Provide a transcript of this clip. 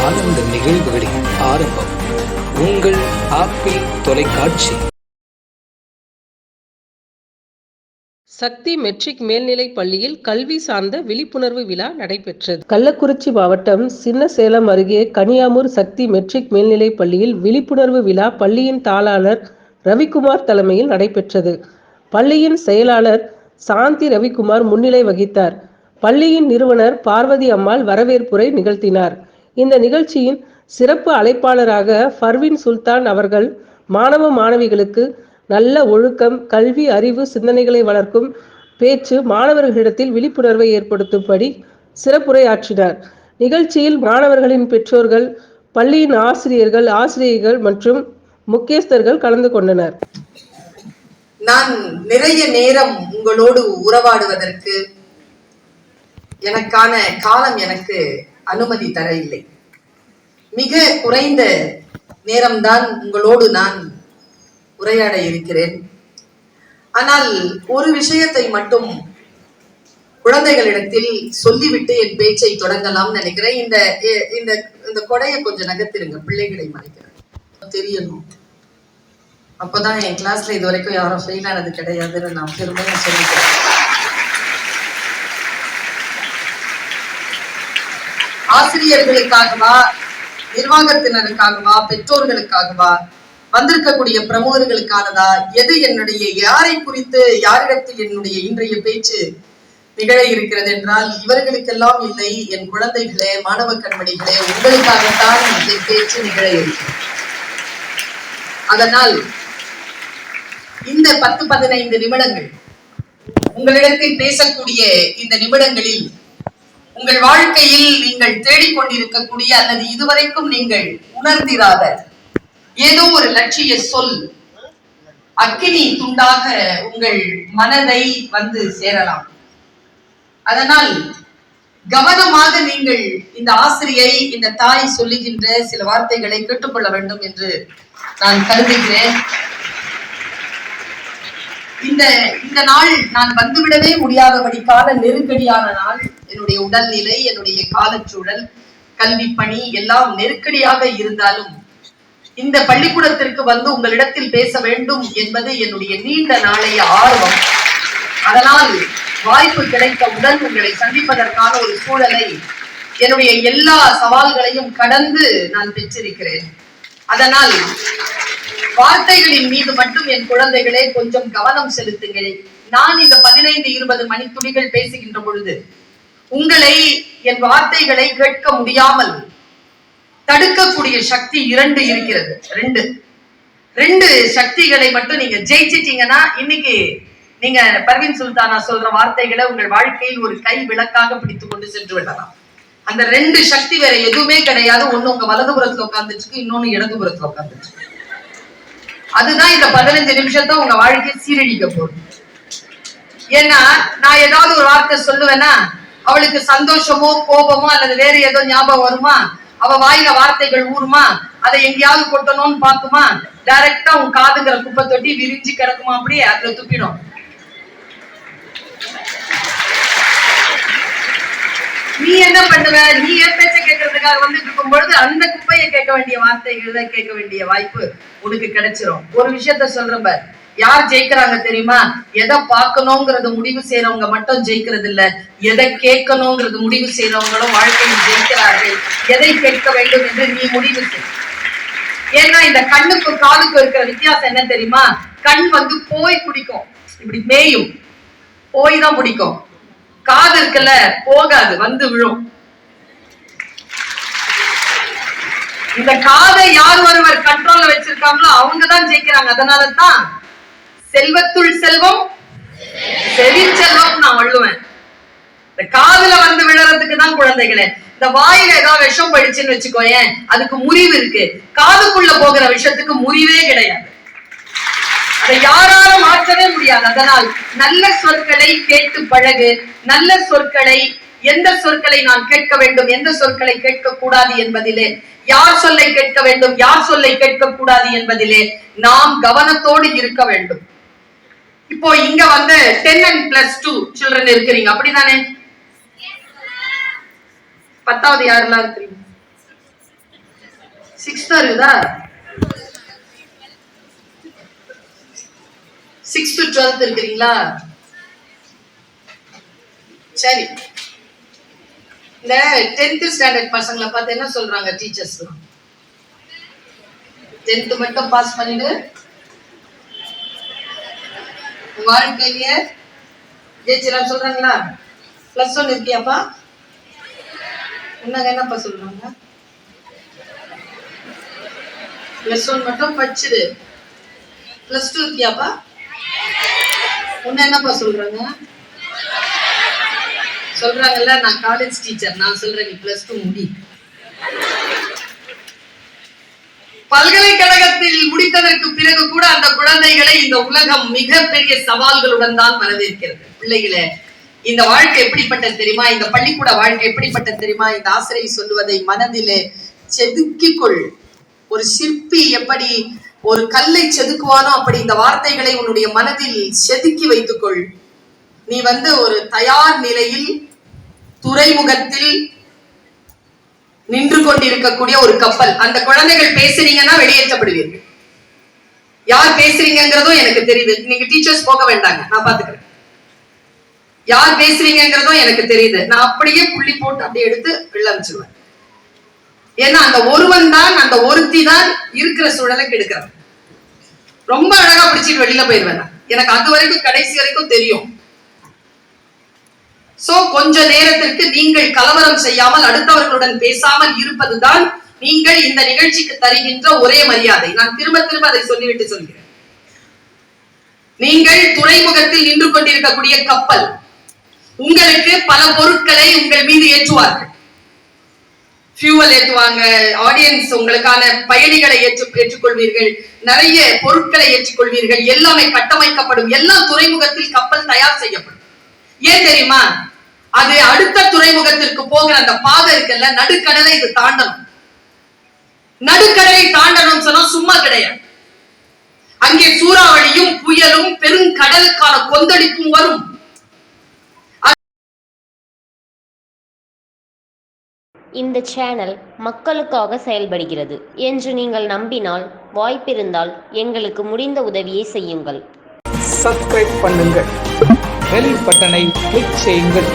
ஆனந்த நிகழ்வுகளின் ஆரம்பம். உங்கள் ஆப்பிள் தொலைக்காட்சி. சக்தி மெட்ரிக் மேல்நிலைப் பள்ளியில் கல்வி சார்ந்த விழிப்புணர்வு விழா நடைபெற்றது. கள்ளக்குறிச்சி மாவட்டம் சின்னசேலம் அருகே கனியாமூர் சக்தி மெட்ரிக் மேல்நிலைப் பள்ளியில் விழிப்புணர்வு விழா பள்ளியின் தாளாளர் ரவிக்குமார் தலைமையில் நடைபெற்றது. பள்ளியின் செயலாளர் சாந்தி ரவிக்குமார் முன்னிலை வகித்தார். பள்ளியின் நிறுவனர் பார்வதி அம்மாள் வரவேற்புரை நிகழ்த்தினார். இந்த நிகழ்ச்சியின் சிறப்பு அழைப்பாளராக ஃபர்வின் சுல்தான் அவர்கள் மாணவ மாணவிகளுக்கு நல்ல ஒழுக்கம் கல்வி அறிவு சிந்தனைகளை வளர்க்கும் பேச்சு மாணவர்களிடத்தில் விழிப்புணர்வை ஏற்படுத்தும்படி சிறப்புரையாற்றினார். நிகழ்ச்சியில் மாணவர்களின் பெற்றோர்கள் பள்ளியின் ஆசிரியர்கள் ஆசிரியர்கள் மற்றும் முக்கியஸ்தர்கள் கலந்து கொண்டனர். நான் நிறைய நேரம் உங்களோடு உறவாடுவதற்கு எனக்கான காலம் எனக்கு அனுமதி தர இல்லை மிக குறைந்த நேரம்தான் உங்களோடு நான் உரையாட இருக்கிறேன். ஆனால் ஒரு விஷயத்தை மட்டும் குழந்தைகளிடத்தில் சொல்லிவிட்டு என் பேச்சை தொடங்கலாம் நினைக்கிறேன். இந்த இந்த இந்த கொடையை கொஞ்சம் நகர்த்திருங்க. பிள்ளைகளை மறைக்கிறேன். தெரியணும். அப்பதான் என் கிளாஸ்ல இது வரைக்கும் யாரும் ஃபெயில் ஆனது கிடையாதுன்னு நான் பெருமையாக சொல்லிக்கிறேன். ஆசிரியர்களுக்காகவா நிர்வாகத்தினருக்காகவா பெற்றோர்களுக்காகவா வந்திருக்கக்கூடிய பிரமுகர்களுக்கானதா? எது என்னுடைய யாரை குறித்து யாரிடத்தில் என்னுடைய இன்றைய பேச்சு நிகழ இருக்கிறது என்றால் இவர்களுக்கெல்லாம் இல்லை என் குழந்தைகளே மாணவ கண்மணிகளே உங்களுக்காகத்தான் இந்த பேச்சு நிகழ இருக்கிறது. அதனால் இந்த பத்து பதினைந்து நிமிடங்கள் உங்களிடத்தில் பேசக்கூடிய இந்த நிமிடங்களில் உங்கள் வாழ்க்கையில் நீங்கள் தேடிக்கொண்டிருக்கக்கூடிய அல்லது இதுவரைக்கும் நீங்கள் உணர்ந்திராத ஏதோ ஒரு லட்சிய சொல் அக்கினி துண்டாக உங்கள் மனதை வந்து சேரலாம். அதனால் கவனமாக நீங்கள் இந்த ஆசிரியை இந்த தாய் சொல்லுகின்ற சில வார்த்தைகளை கேட்டுக்கொள்ள வேண்டும் என்று நான் கருதுகிறேன். இந்த இந்த நாள் நான் வந்துவிடவே முடியாதபடிக்கான நெருக்கடியான நாள். என்னுடைய உடல்நிலை என்னுடைய காலச்சூழல் கல்வி பணி எல்லாம் நெருக்கடியாக இருந்தாலும் இந்த பள்ளிக்கூடத்திற்கு வந்து உங்களிடத்தில் பேச வேண்டும் என்பது என்னுடைய நீண்ட நாளைய ஆர்வம். அதனால் வாய்ப்பு கிடைத்தவுடன் உங்களை சந்திப்பதற்கான ஒரு சூழலை என்னுடைய எல்லா சவால்களையும் கடந்து நான் பெற்றிருக்கிறேன். அதனால் வார்த்தைகளின் மீது மட்டும் என் குழந்தைகளே கொஞ்சம் கவனம் செலுத்துங்கள். நான் இந்த பதினைந்து இருபது மணித்துளிகள் பேசுகின்ற பொழுது உங்களை என் வார்த்தைகளை கேட்க முடியாமல் தடுக்கக்கூடிய சக்தி இரண்டு இருக்கிறது. ரெண்டு. ரெண்டு சக்திகளை மட்டும் நீங்க ஜெயிச்சிட்டீங்கன்னா இன்னைக்கு நீங்க பர்வீன் சுல்தானா சொல்ற வார்த்தைகளை உங்கள் வாழ்க்கையில் ஒரு கை விளக்காக பிடித்து கொண்டு சென்று விடலாம். அந்த ரெண்டு சக்தி வேற எதுவுமே கிடையாது. ஒண்ணு உங்க வலதுபுறத்துல உட்காந்துச்சு இன்னொன்னு இடதுபுறத்துல உட்காந்துச்சு அதுதான் இந்த பதினஞ்சு நிமிஷத்தை உங்க வாழ்க்கையை சீரழிக்க போகுது. ஏன்னா நான் ஏதாவது ஒரு வார்த்தை சொல்லுவேன்னா அவளுக்கு சந்தோஷமோ கோபமோ அல்லது வேற ஏதோ ஞாபகம் வருமா? அவ வாயில வார்த்தைகள் ஊறுமா? அதை எங்கேயாவது கொட்டணும்னு பாக்குமா டைரக்டா உன் காதுங்கிற குப்பை தொட்டி விரிஞ்சு கிடக்குமா அப்படியே அதுல துப்பிடும். நீ என்ன பண்ணுவ? நீ என் பேச்ச கேட்கறதுக்காக வந்துட்டு இருக்கும் பொழுது அந்த குப்பையை கேட்க வேண்டிய வார்த்தைகள் தான் கேட்க வேண்டிய வாய்ப்பு உனக்கு கிடைச்சிரும். ஒரு விஷயத்த சொல்றேன் யார் ஜெயிக்கிறாங்க தெரியுமா? எதை பார்க்கணுங்கிறது முடிவு செய்யறவங்க மட்டும் ஜெயிக்கிறது இல்ல. எதை கேட்கணுங்கிறது முடிவு செய்யறவங்களும் வாழ்க்கையில் ஜெயிக்கிறார்கள். எதை கேட்க வேண்டும் என்று நீ முடிவு செய் ஏன்னா இந்த கண்ணுக்கு காலுக்கு இருக்கிற வித்தியாசம் என்ன தெரியுமா? கண் வந்து போய் பிடிக்கும். இப்படி மேயும். போய் தான் பிடிக்கும். காது இருக்குல்ல போகாது வந்து விழும். இந்த காதை யார் ஒருவர் கண்ட்ரோல்ல வச்சிருக்காங்களோ அவங்கதான் ஜெயிக்கிறாங்க. அதனால தான் செல்வத்துள் செல்வம் செவிச்செல்வம் நான் வள்ளுவேன். இந்த காதுல வந்து விழறதுக்கு தான் குழந்தைகளே. இந்த வாயில ஏதாவது விஷம் படிச்சுன்னு வச்சுக்கோயேன் அதுக்கு முறிவு இருக்கு. காதுக்குள்ள போகிற விஷத்துக்கு முறிவே கிடையாது. அதை யாராலும் மாற்றவே முடியாது. அதனால் நல்ல சொற்களை கேட்டு பழகு. நல்ல சொற்களை எந்த சொற்களை நான் கேட்க வேண்டும் எந்த சொற்களை கேட்க கூடாது என்பதிலே. யார் சொல்லை கேட்க வேண்டும் யார் சொல்லை கேட்க கூடாது என்பதிலே நாம் கவனத்தோடு இருக்க வேண்டும். இப்போ இங்க வந்து ten and plus two children இருக்கிறீங்க. அப்படிதானே? பத்தாவது யாரெல்லாம் இருக்கிறீங்க? சிக்ஸ் இருக்குதா சிக்ஸ் டு டுவெல்த் இருக்கிறீங்களா? சரி. இந்த டென்த் ஸ்டாண்டர்ட் பசங்களை பார்த்து என்ன சொல்றாங்க டீச்சர்ஸ் டென்த் மட்டும் பாஸ் பண்ணிடு. உன் ஜெயிச்சிடலாம் சொல்றாங்களா? Plus one இருக்கியாப்பா? உன்னாங்க என்னப்பா சொல்றாங்க? பிளஸ் ஒன் மட்டும் படிச்சிரு பிளஸ் டூ இருக்கியாப்பா? உன்ன என்னப்பா சொல்றாங்க? சொல்றாங்கல்ல நான் காலேஜ் டீச்சர் நான் சொல்றேன் நீ பிளஸ் டூ முடி. பல்கலைக்கழகத்தில் முடித்ததற்கு பிறகு கூட அந்த குழந்தைகளை இந்த உலகம் மிகப்பெரிய சவால்களுடன் தான் வரவேற்கிறது. பிள்ளைகளே இந்த வாழ்க்கை எப்படிப்பட்டது தெரியுமா? இந்த பள்ளிக்கூட வாழ்க்கை எப்படிப்பட்டது தெரியுமா? இந்த ஆசிரியர் சொல்லுவதை மனதிலே செதுக்கிக்கொள். ஒரு சிற்பி எப்படி ஒரு கல்லை செதுக்குவானோ அப்படி இந்த வார்த்தைகளை உன்னுடைய மனதில் செதுக்கி வைத்துக்கொள். நீ வந்து ஒரு தயார் நிலையில் துறைமுகத்தில் நின்று கொண்டிருக்கக்கூடிய ஒரு கப்பல். அந்த குழந்தைகள் பேசுறீங்கன்னா வெளியேற்றப்படுவீர்கள். யார் பேசுறீங்கிறதும் எனக்கு தெரியுது. நீங்க டீச்சர்ஸ் போக வேண்டாங்க. நான் பாத்துக்கிறேன். யார் பேசுறீங்கிறதும் எனக்கு தெரியுது. நான் அப்படியே புள்ளி போட்டு அப்படியே எடுத்து வெளில அனுப்பிச்சிருவேன். ஏன்னா அந்த ஒருவன் தான் அந்த ஒருத்தி தான் இருக்கிற சூழலை கெடுக்கிறான் ரொம்ப அழகா பிடிச்சிட்டு வெளியில போயிருவேன் எனக்கு அது வரைக்கும் கடைசி வரைக்கும் தெரியும். சோ கொஞ்ச நேரத்திற்கு நீங்கள் கலவரம் செய்யாமல் அடுத்தவர்களுடன் பேசாமல் இருப்பதுதான் நீங்கள் இந்த நிகழ்ச்சிக்கு தருகின்ற ஒரே மரியாதை. நான் திரும்ப திரும்ப அதை சொல்லிவிட்டு சொல்கிறேன். நீங்கள் துறைமுகத்தில் நின்று கொண்டிருக்கக்கூடிய கப்பல் உங்களுக்கு பல பொருட்களை உங்கள் மீது ஏற்றுவார்கள். ஃபியூவல் ஏற்றுவாங்க ஆடியன்ஸ் உங்களுக்கான பயணிகளை ஏற்று ஏற்றுக்கொள்வீர்கள். நிறைய பொருட்களை ஏற்றுக்கொள்வீர்கள். எல்லாமே கட்டமைக்கப்படும். எல்லாம் துறைமுகத்தில் கப்பல் தயார் செய்யப்படும். ஏன் தெரியுமா? அது அடுத்த துறைமுகத்திற்கு போகிற அந்த பாதை இருக்குல்ல நடுக்கடலை இது தாண்டணும். நடுக்கடலை தாண்டணும் சொன்னா சும்மா கிடையாது. அங்கே சூறாவளியும் புயலும் பெருங்கடலுக்கான கொந்தளிப்பும் வரும். இந்த சேனல் மக்களுக்காக செயல்படுகிறது என்று நீங்கள் நம்பினால் வாய்ப்பிருந்தால் எங்களுக்கு முடிந்த உதவியை செய்யுங்கள். சப்ஸ்கிரைப் பண்ணுங்கள். பெல் பட்டனை கிளிக் செய்யுங்கள்.